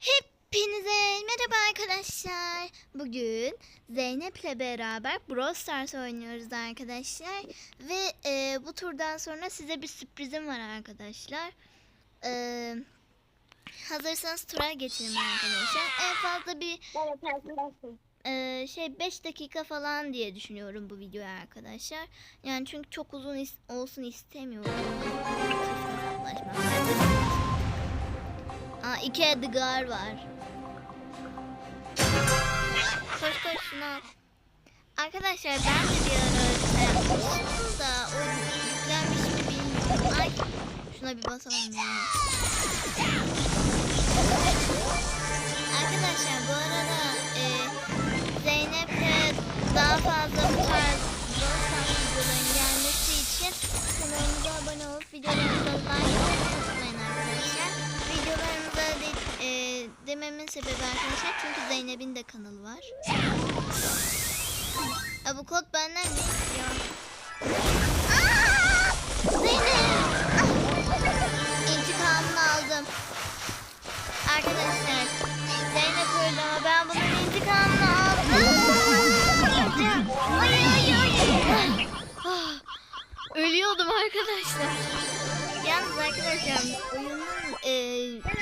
Hepinize merhaba arkadaşlar. Bugün Zeynep'le beraber Brawl Stars oynuyoruz arkadaşlar. Ve e, bu turdan sonra size bir sürprizim var arkadaşlar. E, hazırsanız tura geçelim arkadaşlar. En fazla bir e, şey 5 dakika falan diye düşünüyorum bu videoyu arkadaşlar. Yani çünkü çok uzun is- olsun istemiyorum. Aa iki Edgar var. Koş koş şunu al. Arkadaşlar ben de bir ara öyle da o yüklenmiş mi bilmiyorum. Ay şuna bir basalım ya. Arkadaşlar bu arada e, Zeynep'le daha fazla bu tarz Brawl videoların gelmesi için kanalımıza abone olup videolarımıza like dememin sebebi arkadaşlar çünkü Zeynep'in de kanalı var. Aa, bu kod benden ne istiyor? Zeynep! İntikamını aldım. Arkadaşlar Zeynep öldü ama ben bunun intikamını aldım. Ay ay ay. Ölüyordum arkadaşlar. Yalnız arkadaşlar oyunun e,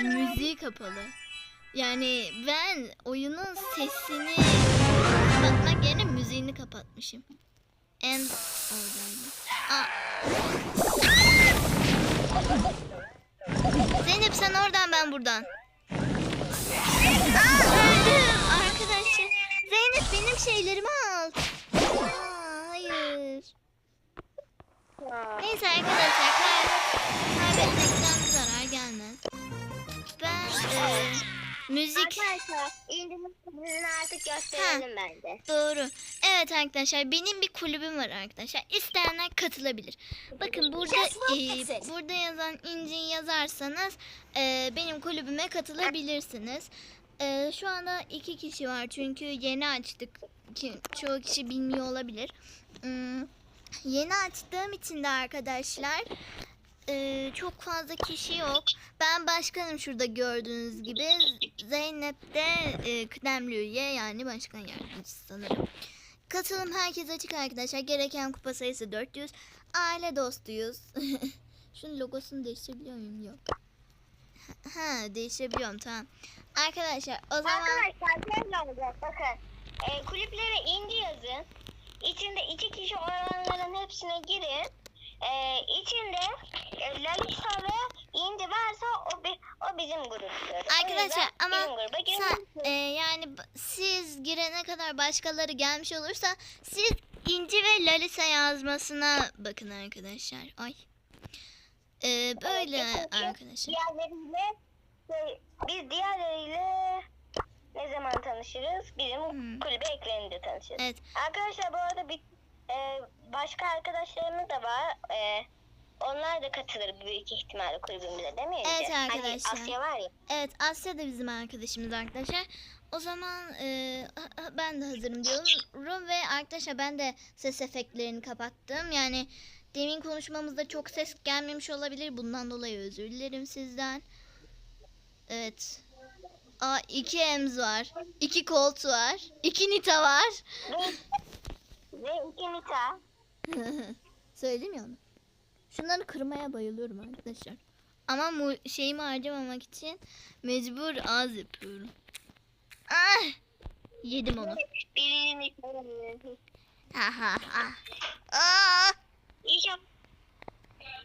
müziği kapalı. Yani ben oyunun sesini kapatmak yerine müziğini kapatmışım. En oradaydı. Aa. Zeynep sen oradan ben buradan. Aa, öldüm arkadaşlar. Zeynep benim şeylerimi al. Aa, hayır. Neyse arkadaşlar müzik Arkadaşlar indirim kulübünü artık gösterelim bence. doğru. Evet arkadaşlar benim bir kulübüm var arkadaşlar. İsteyenler katılabilir. Bakın burada e, burada yazan incin yazarsanız e, benim kulübüme katılabilirsiniz. E, şu anda iki kişi var çünkü yeni açtık. Ki, çoğu kişi bilmiyor olabilir. Hmm, yeni açtığım için de arkadaşlar e, çok fazla kişi yok. Ben başkanım şurada gördüğünüz gibi. Zeynep de e, kıdemli üye yani başkan yardımcısı sanırım. Katılım herkes açık arkadaşlar. Gereken kupa sayısı 400. Aile dostuyuz. Şunun logosunu değiştirebiliyor muyum? Yok. Ha değiştirebiliyorum tamam. Arkadaşlar o zaman Arkadaşlar bakın. E, kulüplere indi yazın. İçinde iki kişi olanların hepsine girin. E, içinde e, Lalisa ve indi varsa o, bi- o bizim gruptur. Arkadaşlar ama bizim sen, e, yani siz girene kadar başkaları gelmiş olursa siz İnci ve Lalisa yazmasına bakın arkadaşlar. Ay. E, böyle Evet, arkadaşlar. Diğerleriyle şey, biz diğerleriyle ne zaman tanışırız? Bizim Hmm. kulübe ekleninde tanışırız. Evet. Arkadaşlar bu arada bir e, başka arkadaşlarımız da var. E, onlar da katılır büyük ihtimalle kulübümüze değil mi? Evet Ece? arkadaşlar. Hani Asya var ya. Evet Asya da bizim arkadaşımız arkadaşlar. O zaman e, ha- ha- ben de hazırım diyorum ve arkadaşlar ben de ses efektlerini kapattım. Yani demin konuşmamızda çok ses gelmemiş olabilir. Bundan dolayı özür dilerim sizden. Evet. Aa iki Ems var. iki Colt var. iki Nita var. Ve, iki Mita. Söyleyeyim ya onu. Şunları kırmaya bayılıyorum arkadaşlar. Ama mu şeyimi harcamamak için mecbur az yapıyorum. Ah! Yedim onu. Birini Ha ha ha. Aa! İnşallah,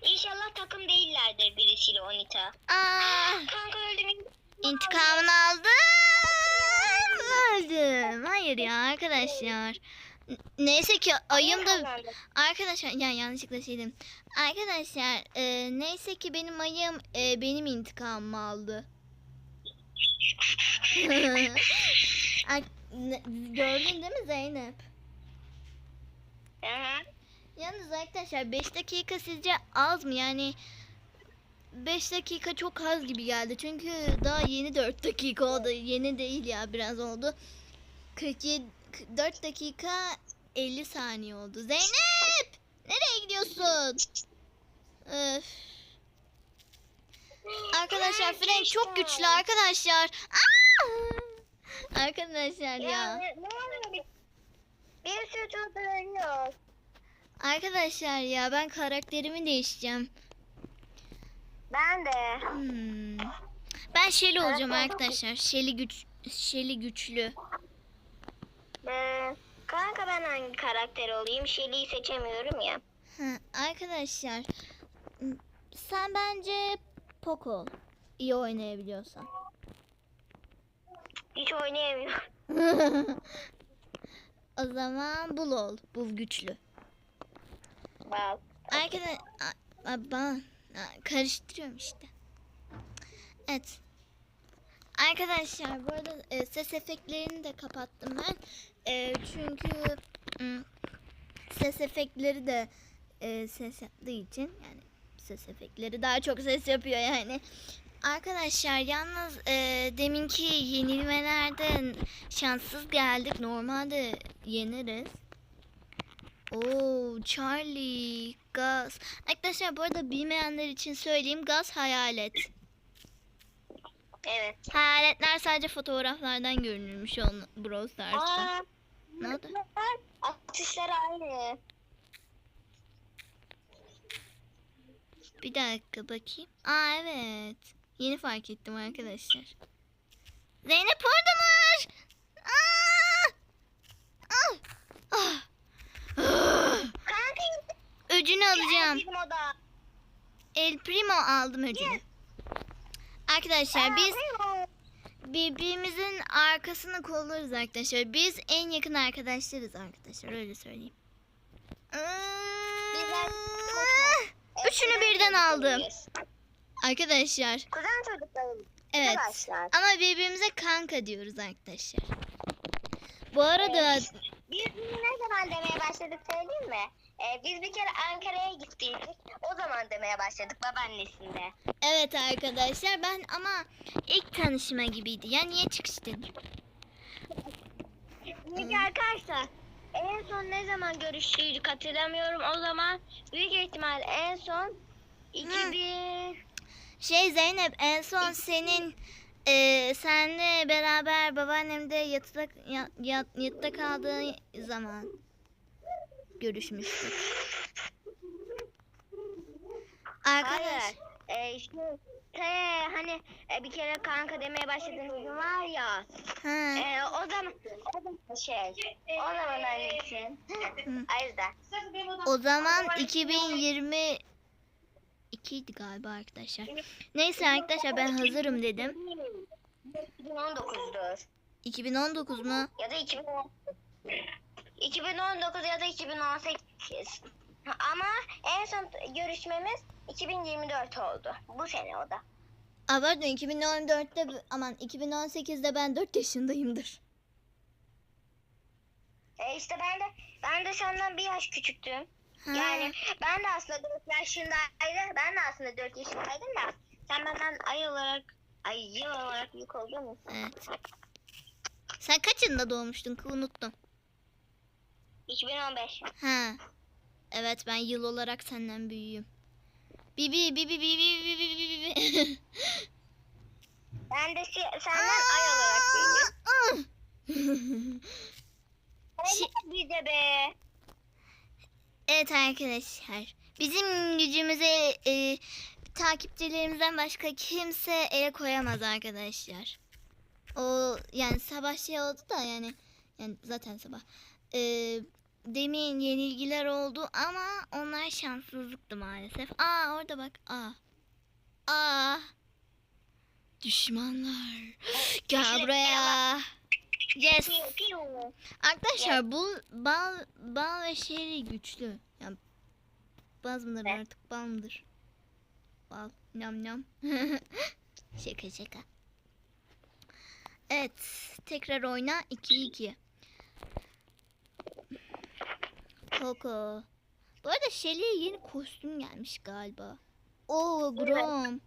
İnşallah takım değillerdir birisiyle Onita. Aa! Kanka öldüm. İntikamını aldım. Öldüm. Hayır ya arkadaşlar. Neyse ki ayım da. Arkadaşlar ya yanlışlıkla şey dedim. Arkadaşlar e, neyse ki benim ayım e, benim intikamımı aldı. Gördün değil mi Zeynep? Yalnız arkadaşlar 5 dakika sizce az mı? Yani 5 dakika çok az gibi geldi. Çünkü daha yeni 4 dakika oldu. Yeni değil ya biraz oldu. 47 4 dakika 50 saniye oldu. Zeynep! Nereye gidiyorsun? Öf. Arkadaşlar Frank çok güçlü arkadaşlar. Aa! Arkadaşlar Ya? Bir, sürü. Arkadaşlar ya ben karakterimi değişeceğim. Ben de. Hmm. Ben Shelly olacağım Karakter- arkadaşlar. Shelly güç Shelly güçlü. Ee, kanka ben hangi karakter olayım? Shelly'yi seçemiyorum ya. Ha, arkadaşlar sen bence Poco ol. İyi oynayabiliyorsan. Hiç oynayamıyorum. o zaman Bul ol. Bul güçlü. Bak. Arkadaş ben karıştırıyorum işte. Evet. Arkadaşlar bu arada e, ses efektlerini de kapattım ben. E, çünkü mm, ses efektleri de e, ses yaptığı için yani ses efektleri daha çok ses yapıyor yani. Arkadaşlar yalnız e, deminki yenilmelerde şanssız geldik. Normalde yeneriz. Oo Charlie, Gaz. Arkadaşlar bu arada bilmeyenler için söyleyeyim. Gaz hayalet. Evet. Hayaletler sadece fotoğraflardan görünürmüş on Brawl Stars'ta. Aa, Ne oldu? atışları aynı. Bir dakika bakayım. Aa evet. Yeni fark ettim arkadaşlar. Zeynep oradalar. Aa! Ah! Ah! Ah! Öcünü alacağım. El Primo aldım öcünü. Arkadaşlar biz birbirimizin arkasını kollarız arkadaşlar. Biz en yakın arkadaşlarız arkadaşlar öyle söyleyeyim. Üçünü birden aldım. Arkadaşlar Kuzen çocuklarıyız. evet Arkadaşlar. ama birbirimize kanka diyoruz arkadaşlar. Bu arada. Biz ne zaman demeye başladık söyleyeyim mi? Ee, biz bir kere Ankara'ya gittiydik. O zaman demeye başladık babaannesinde. evet arkadaşlar ben ama ilk tanışma gibiydi. Ya niye çıkış dedim. Peki arkadaşlar en son ne zaman görüştüydük hatırlamıyorum. O zaman büyük ihtimal en son 2000 Şey Zeynep en son senin e, senle beraber babaannemde yatıda, ya, ya- yatıda kaldığı zaman görüşmüştük. Arkadaş. Hayır. Ee, şu te, hani e, bir kere kanka demeye başladığınız var ya. Ha. E, o zaman o zaman şey. O zaman annesi. o yüzden. O zaman 2020 2'ydi galiba arkadaşlar. Neyse arkadaşlar ben hazırım dedim. 2019'dur. 2019 mu? Ya da 2010. 2019 ya da 2018. Ama en son görüşmemiz 2024 oldu. Bu sene o da. Aa, pardon 2014'te bu- aman 2018'de ben 4 yaşındayımdır. E işte ben de ben de senden bir yaş küçüktüm. Ha. Yani ben de aslında 4 yaşındaydım. Ben de aslında 4 yaşındaydım da sen benden ay olarak ay yıl olarak büyük oldun mu? Evet. Sen kaçında doğmuştun ki unuttum. 2015. Ha. Evet ben yıl olarak senden büyüğüm. Bibi bibi bibi bibi bibi bibi. Ben de si- senden ay olarak büyüğüm. Bir de be. evet arkadaşlar. Bizim gücümüze e, takipçilerimizden başka kimse ele koyamaz arkadaşlar. O yani sabah şey oldu da yani yani zaten sabah. E, demin yenilgiler oldu ama onlar şanssızlıktı maalesef. Aa orada bak. Aa. Aa. Düşmanlar. Gel buraya. Yes. Arkadaşlar bu bal bal ve şeri güçlü. Yani baz mıdır artık bal mıdır? Bal nam nam. şaka şaka. Evet tekrar oyna 2-2. Coco. Bu arada Shelly'e yeni kostüm gelmiş galiba. Oo Grom.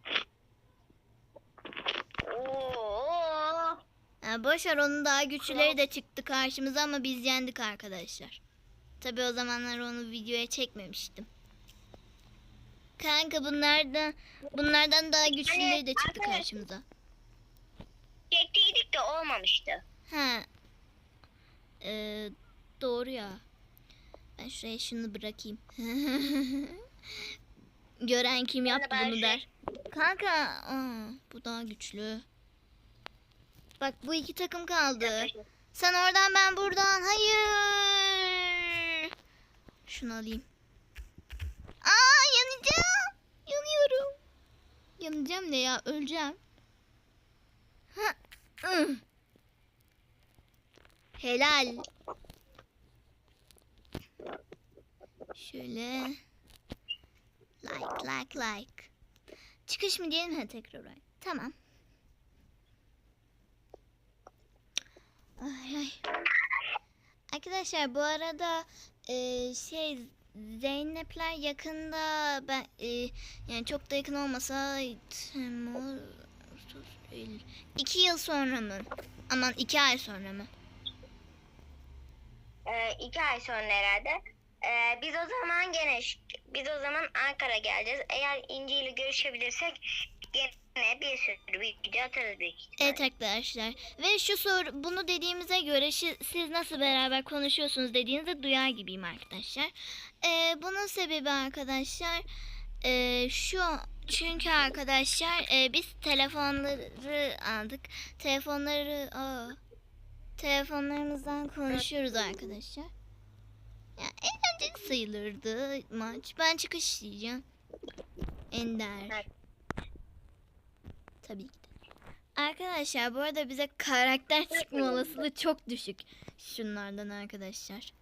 Oo. Ha, boş ver onun daha güçlüleri de çıktı karşımıza ama biz yendik arkadaşlar. Tabi o zamanlar onu videoya çekmemiştim. Kanka bunlardan bunlardan daha güçlüleri de çıktı karşımıza. Çektiydik de olmamıştı. Ha. Ee, doğru ya. Ben şuraya şunu bırakayım. Gören kim yaptı ben bunu şey- der. Kanka, aa, bu daha güçlü. Bak bu iki takım kaldı. Sen oradan ben buradan. Hayır. Şunu alayım. Aa yanacağım. Yanıyorum. Yanacağım ne ya? Öleceğim. Ha. Helal. Şöyle. Like like like. Çıkış mı diyelim ha tekrar. olarak. Tamam. Ay ay. Arkadaşlar bu arada e, şey Zeynepler yakında ben e, yani çok da yakın olmasa Temmuz iki yıl sonra mı? Aman iki ay sonra mı? Ee, iki ay sonra herhalde. Ee, biz o zaman gene biz o zaman Ankara geleceğiz. Eğer İnci ile görüşebilirsek gene bir sürü video atarız büyük ihtimalle. Evet arkadaşlar. Ve şu soru bunu dediğimize göre siz nasıl beraber konuşuyorsunuz dediğinizde duyar gibiyim arkadaşlar. Ee, bunun sebebi arkadaşlar e, şu çünkü arkadaşlar e, biz telefonları aldık. Telefonları aa, telefonlarımızdan konuşuyoruz arkadaşlar. Ya eğlenceli sayılırdı maç. Ben çıkış diyeceğim. Ender. Evet. Tabii ki de. Arkadaşlar bu arada bize karakter çıkma olasılığı çok düşük. Şunlardan arkadaşlar.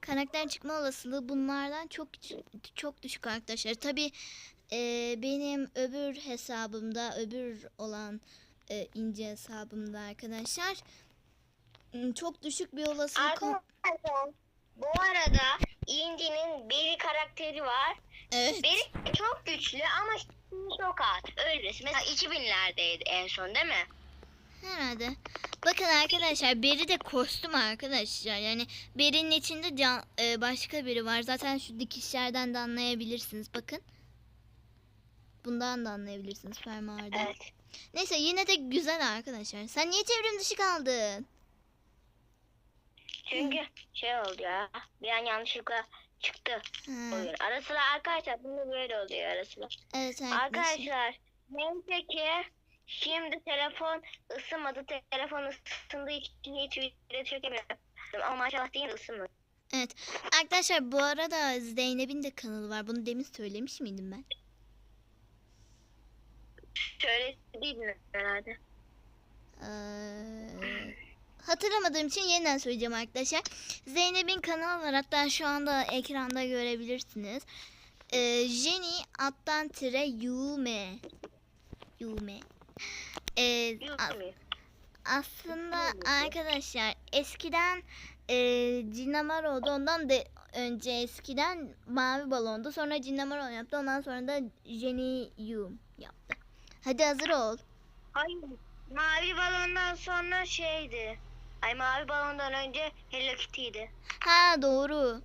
Karakter çıkma olasılığı bunlardan çok çok düşük arkadaşlar. Tabii e, benim öbür hesabımda öbür olan e, ince hesabımda arkadaşlar m, çok düşük bir olasılık. Arkadaşlar bu arada İnci'nin Beri karakteri var. Evet. Beri çok güçlü ama çok az. Öyle birisi. Mesela 2000'lerdeydi en son değil mi? Herhalde. Bakın arkadaşlar Beri de kostüm arkadaşlar. Yani Beri'nin içinde can, e, başka biri var. Zaten şu dikişlerden de anlayabilirsiniz. Bakın. Bundan da anlayabilirsiniz fermuarda. Evet. Neyse yine de güzel arkadaşlar. Sen niye çevrim dışı kaldın? Çünkü şey oldu ya. Bir an yanlışlıkla çıktı. Ara sıra arkadaşlar bunu böyle oluyor ara sıra. evet arkadaşlar. Neyse ki şimdi telefon ısınmadı. Te- Telefon ısındığı için hiç video çekemiyorum. Ama maşallah değil ısınmadı. Evet. Arkadaşlar bu arada Zeynep'in de kanalı var. Bunu demin söylemiş miydim ben? Şöyle değil herhalde. Ee, hatırlamadığım için yeniden söyleyeceğim arkadaşlar. Zeynep'in kanalı var. Hatta şu anda ekranda görebilirsiniz. Ee, Jenny alttan tire Yume. Yume. Ee, aslında arkadaşlar eskiden e, Cinnamoro'du. Ondan da önce eskiden Mavi Balon'du. Sonra Cinnamoro yaptı. Ondan sonra da Jenny Yum yaptı. Hadi hazır ol. Hayır. Mavi balondan sonra şeydi. Ay mavi balondan önce Hello Kitty'ydi. Ha doğru.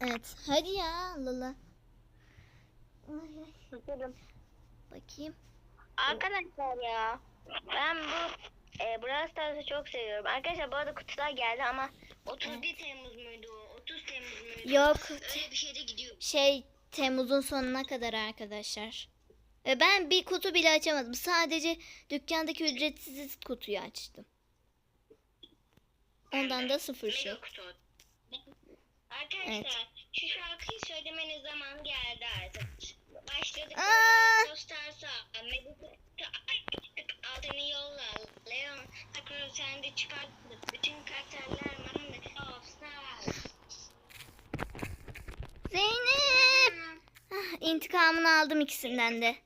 Evet. Hadi ya Lala. Ay, ay. Bakayım. Arkadaşlar ya ben bu e, Brawl Stars'ı çok seviyorum. Arkadaşlar bu arada kutular geldi ama 31 Temmuz muydu o? 30 Temmuz muydu? Yok. Öyle bir şeyde gidiyor. Şey Temmuz'un sonuna kadar arkadaşlar. Ve ben bir kutu bile açamadım. Sadece dükkandaki ücretsiz kutuyu açtım. Ondan da sıfır şey. Arkadaşlar Evet. şu şarkıyı söylemeniz zaman geldi artık. Başladık. Kutu adını yolla. Leon Sakura sen de çıkarttık. Bütün karakterler. Brawl Stars. Zeynep. Ah, intikamını aldım ikisinden de.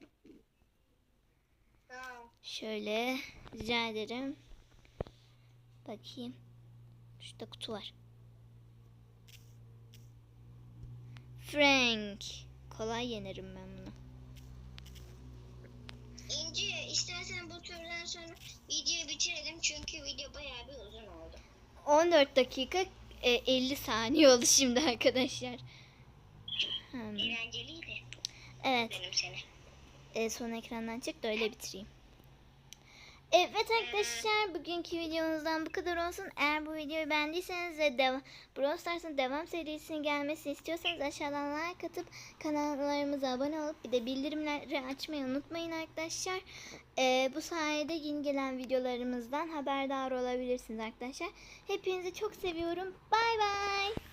Tamam. Şöyle rica ederim. Bakayım. Şurada kutu var. Frank. Kolay yenerim ben bunu. İnci istersen bu turdan sonra videoyu bitirelim çünkü video bayağı bir uzun oldu. 14 dakika e, 50 saniye oldu şimdi arkadaşlar. Hmm, Eğlenceliydi Evet. benim seni. e, son ekrandan çık da öyle bitireyim. Evet arkadaşlar bugünkü videomuzdan bu kadar olsun. Eğer bu videoyu beğendiyseniz ve devam, Brawl Stars'ın devam serisinin gelmesini istiyorsanız aşağıdan like atıp kanallarımıza abone olup bir de bildirimleri açmayı unutmayın arkadaşlar. E, bu sayede yeni gelen videolarımızdan haberdar olabilirsiniz arkadaşlar. Hepinizi çok seviyorum. Bay bay.